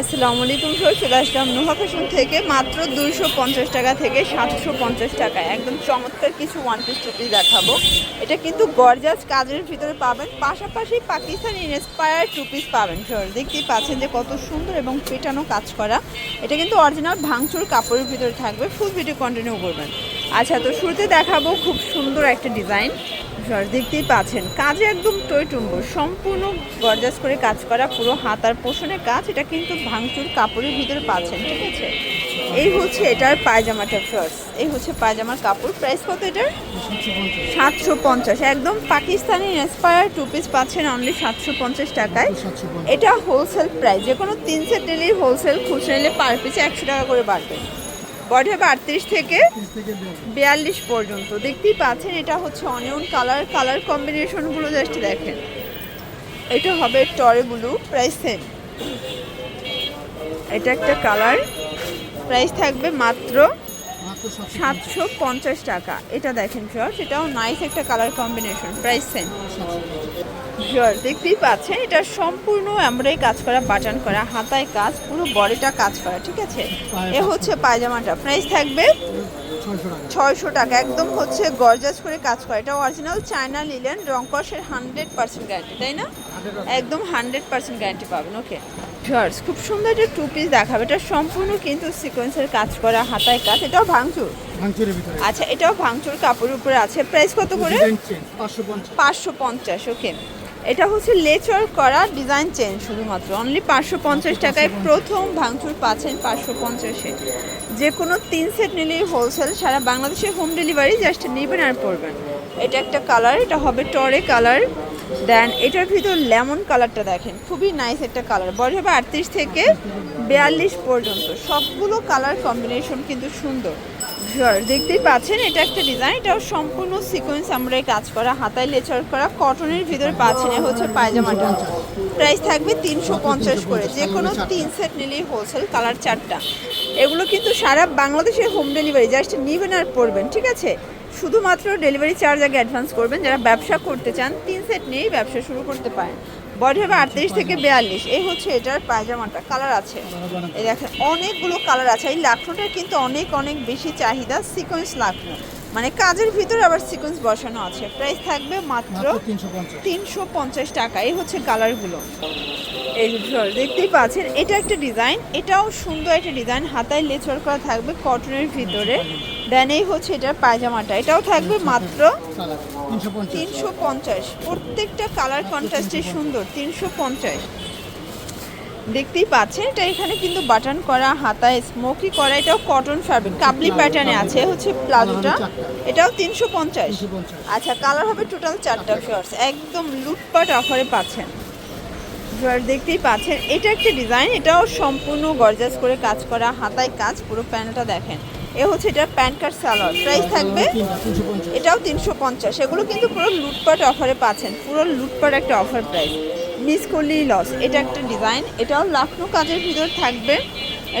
আসসালামু আলাইকুম স্যার চলে আসলাম নোহা ফ্যাশন থেকে, মাত্র দুইশো পঞ্চাশ টাকা থেকে সাতশো পঞ্চাশ টাকা। একদম চমৎকার কিছু ওয়ান পিস টুপি দেখাবো। এটা কিন্তু গর্জাস কাজের ভিতরে পাবেন, পাশাপাশি পাকিস্তানি ইন্সপায়ার টু পিস পাবেন। স্যার দেখতেই পাচ্ছেন যে কত সুন্দর এবং পেটানো কাজ করা। এটা কিন্তু অরিজিনাল ভাঙচুর কাপড়ের ভিতরে থাকবে ফুল ভিডিও কন্টিনিউ করবেন। আচ্ছা তো শুরুতে দেখাবো খুব সুন্দর একটা ডিজাইন সর, দেখতেই পাচ্ছেন। কাজে একদম টইটুম্বর সম্পূর্ণ গর্জাস করে কাজ করা, পুরো হাত আর পোষণের কাজ, এটা কিন্তু ভাঙচুর কাপড়ের ভিতরে পাচ্ছেন, ঠিক আছে? এই হচ্ছে এটার পায়জামাটা ফার্স্ট এই হচ্ছে পায়জামার কাপড়। প্রাইস কত এটার? সাতশো পঞ্চাশ। একদম পাকিস্তানি ইন্সপায়ার টু পিস পাচ্ছেন অনলি সাতশো পঞ্চাশ টাকায়। এটা হোলসেল প্রাইস যে কোনো তিন সেট নিলে হোলসেল খুচরা নিলে পার পিসে একশো টাকা করে বাড়বে। বডি হবে আটত্রিশ থেকে বিয়াল্লিশ। পর্যন্ত। দেখতেই পাচ্ছেন এটা হচ্ছে অনিয়ন কালার কালার কম্বিনেশনগুলো জাস্ট দেখেন। এটা হবে টরে ব্লু প্রাইস সেম এটা একটা কালার প্রাইস থাকবে মাত্র সাতশো পঞ্চাশ টাকা। এটা দেখেন শিওর সেটাও নাইস একটা colour combination price same sure দেখতেই পাচ্ছেন, এটা সম্পূর্ণ আমরাই কাজ করা বাটন করা, হাতায় কাজ, পুরো বডিটা কাজ করা, ঠিক আছে? এ হচ্ছে পায়জামাটা। প্রাইস থাকবে ছয়শো টাকা। একদম হচ্ছে গর্জাস করে কাজ করে। এটা অরিজিনাল চায়না লিলেন রংকসের হান্ড্রেড পার্সেন্ট গ্যারান্টি তাই না? একদম হান্ড্রেড পার্সেন্ট গ্যারান্টি পাবেন ওকে শার্টস খুব সুন্দর একটা টু পিস দেখাবে এটা সম্পূর্ণ কিন্তু সিকোয়েন্সের কাজ করা হাতায় কাজ এটাও ভাঙচুর। আচ্ছা এটাও ভাঙচুর কাপড়ের উপরে আছে। প্রাইস কত করে? পাঁচশো পঞ্চাশ। ওকে এটা হচ্ছে লেচর করা ডিজাইন চেঞ্জ শুধুমাত্র। অনলি পাঁচশো পঞ্চাশ টাকায় প্রথম ভাঙচুর পাচ্ছেন পাঁচশো পঞ্চাশে। যে কোনো তিন সেট নিলেই হোলসেল সারা বাংলাদেশে হোম ডেলিভারি জাস্ট নেবেন আর পড়বেন এটা একটা কালার এটা হবে টরে কালার দেন এটার ভিতর লেমন কালারটা দেখেন। খুবই নাইস একটা কালার বডি হবে আটত্রিশ থেকে বিয়াল্লিশ পর্যন্ত। সবগুলো কালার কম্বিনেশন কিন্তু সুন্দর। দেখতেই পাচ্ছেন, এটা একটা ডিজাইন এটাও সম্পূর্ণ সিকোয়েন্স আমরা কাজ করা, হাতায় লেচার করা কটনের ভিতরে পাচ্ছেন হচ্ছে পায়জামাটা। প্রাইস থাকবে তিনশো পঞ্চাশ করে। যে কোনো তিন সেট নিলেই হোলসেল কালার চারটা এগুলো কিন্তু সারা বাংলাদেশে হোম ডেলিভারি জাস্ট নিবেন আর পড়বেন ঠিক আছে? শুধুমাত্র ডেলিভারি চার্জ আগে অ্যাডভান্স করবেন। যারা ব্যবসা করতে চান তিন সেট নিয়েই ব্যবসা শুরু করতে পারেন। বডি হবে আটত্রিশ থেকে বিয়াল্লিশ। এই হচ্ছে এটার পায়জামাটা কালার আছে। এই দেখেন অনেকগুলো কালার আছে। এই লাখনোটার কিন্তু অনেক অনেক বেশি চাহিদা সিকোয়েন্স লাখনো মানে কাজের ভিতরে আবার সিকোয়েন্স বসানো আছে। প্রাইস থাকবে মাত্র তিনশো পঞ্চাশ। টাকা। এই হচ্ছে কালারগুলো। এই দেখতেই পাচ্ছেন এটা একটা ডিজাইন। এটাও সুন্দর একটা ডিজাইন। হাতায় লেচর করা থাকবে কটনের ভিতরে। দেন এই হচ্ছে এটার পায়জামাটা। এটাও থাকবে মাত্র তিনশো পঞ্চাশ। প্রত্যেকটা কালার কন্ট্রাস্টে সুন্দর তিনশো পঞ্চাশ। দেখতেই পাচ্ছেন এটা এখানে কিন্তু বাটন করা হাতায় স্মোকি করা এটাও কটন ফ্যাব্রিক কাবলি প্যাটার্নে আছে হচ্ছে প্লাজোটা। এটাও তিনশো পঞ্চাশ। আচ্ছা কালার হবে টোটাল চারটা শর্টস একদম লুটপাট অফারে পাচ্ছেন। দেখতেই পাচ্ছেন এটা একটা ডিজাইন এটাও সম্পূর্ণ গর্জাস করে কাজ করা হাতায় কাজ পুরো প্যান্টটা দেখেন। এ হচ্ছে এটা প্যান্ট কার্ড সালোয়ার। প্রাইস থাকবে এটাও তিনশো পঞ্চাশ। এগুলো কিন্তু পুরো লুটপাট অফারে পাচ্ছেন। পুরো লুটপাট একটা অফার প্রাইস মিস করলেই লস এটা একটা ডিজাইন এটাও লাখনো কাজের ভিতর থাকবে।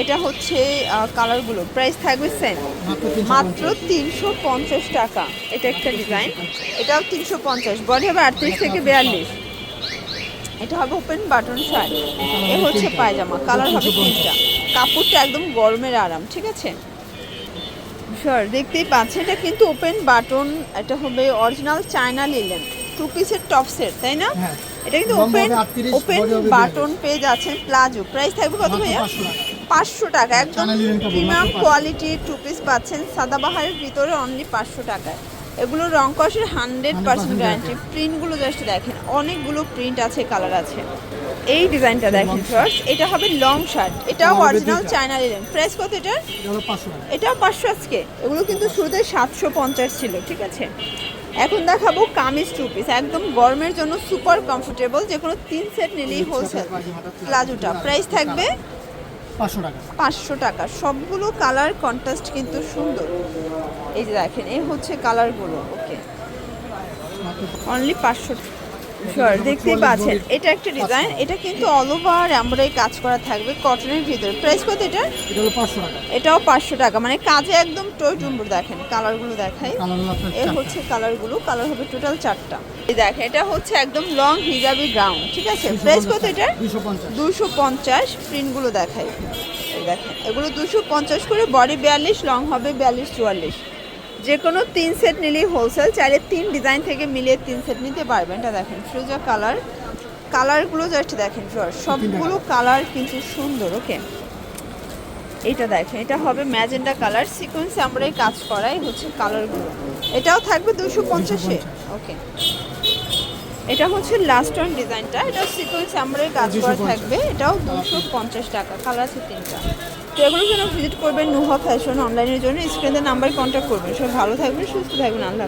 এটা হচ্ছে কালারগুলো প্রাইস থাকবে সেম মাত্র তিনশো পঞ্চাশ টাকা। এটা একটা ডিজাইন এটাও তিনশো পঞ্চাশ। বডি হবে আটত্রিশ থেকে বিয়াল্লিশ। এটা হবে ওপেন বাটন শার্ট এ হচ্ছে পায়জামা। কালার হবে তিনটা। কাপড়টা একদম গরমের আরাম। ঠিক আছে? স্যার দেখতেই পাচ্ছেন এটা কিন্তু ওপেন বাটন এটা হবে অরিজিনাল চায়না লিলেন টু পিসের টপ সেট তাই না? হ্যাঁ। এটা কিন্তু ওপেন ওপেন বাটন পেয়ে যাচ্ছেন প্লাজো প্রাইস থাকবে কত ভাইয়া? পাঁচশো টাকা। একদম প্রিমিয়াম মাত্র 500 কোয়ালিটির টু পিস পাচ্ছেন। সাদাবাহারের ভিতরে অনলি পাঁচশো টাকায়। এগুলো রং কষের হান্ড্রেড পার্সেন্ট গ্যারান্টি প্রিন্টগুলো জাস্ট দেখেন অনেকগুলো প্রিন্ট আছে কালার আছে। এই ডিজাইনটা দেখেন ফার্স্ট এটা হবে লং শার্ট এটাও অরিজিনাল চায়না লিলেন প্রাইস কত এটার? এটা এটাও পাঁচশো আজকে। এগুলো কিন্তু শুরুতে সাতশো পঞ্চাশ ছিল ঠিক আছে? এখন দেখাবো কামিজ টু পিস একদম গরমের জন্য সুপার কমফোর্টেবল যে কোনো তিন সেট নিলেই হোলসেল প্লাজোটা প্রাইস থাকবে পাঁচশো টাকা। পাঁচশো টাকা। সবগুলো কালার কন্ট্রাস্ট কিন্তু সুন্দর। এই যে দেখেন এই হচ্ছে কালারগুলো ওকে অনলি পাঁচশো শিওর দেখতেই পাচ্ছেন। এটা একটা ডিজাইন এটা কিন্তু অল ওভার এমব্রয়ডারি কাজ করা থাকবে কটনের ভিতরে। প্রাইস কত এটা এটা হলো পাঁচশো টাকা। এটাও পাঁচশো টাকা। মানে কাজে একদম টই টুম্বুর দেখেন কালারগুলো দেখাই। কালারের। হচ্ছে কালারগুলো কালার হবে টোটাল চারটা। এই দেখেন এটা হচ্ছে একদম লং হিজাবি গ্রাউন্ড ঠিক আছে? প্রাইস কত এটা দুশো পঞ্চাশ। প্রিন্টগুলো দেখাই। দেখেন এগুলো দুশো পঞ্চাশ করে বডি বিয়াল্লিশ লং হবে বিয়াল্লিশ চুয়াল্লিশ। যে কোনো তিন সেট নিলেই হোলসেল চাইলে তিন ডিজাইন থেকে মিলিয়ে তিন সেট নিতে পারবেন। এটা দেখেন ফ্রুজা কালার কালারগুলো জাস্ট দেখেন সর সবগুলো কালার কিন্তু সুন্দর ওকে এটা দেখেন এটা হবে ম্যাজেন্ডা কালার সিকোয়েন্স আমরা এই কাজ করাই হচ্ছে কালারগুলো এটাও থাকবে দুশো পঞ্চাশে ওকে এটা হচ্ছে লাস্ট অন ডিজাইনটা এটা সিকোয়েন্স আমরা কাজ করা থাকবে। এটাও দুশো পঞ্চাশ টাকা কালার আছে তিনটা। তো এখনও যেন ভিজিট করবেন নুহা ফ্যাশন অনলাইনের জন্য স্ক্রিনের নাম্বার কন্ট্যাক্ট করবেন সব ভালো থাকবেন, সুস্থ থাকবেন, আল্লাহ।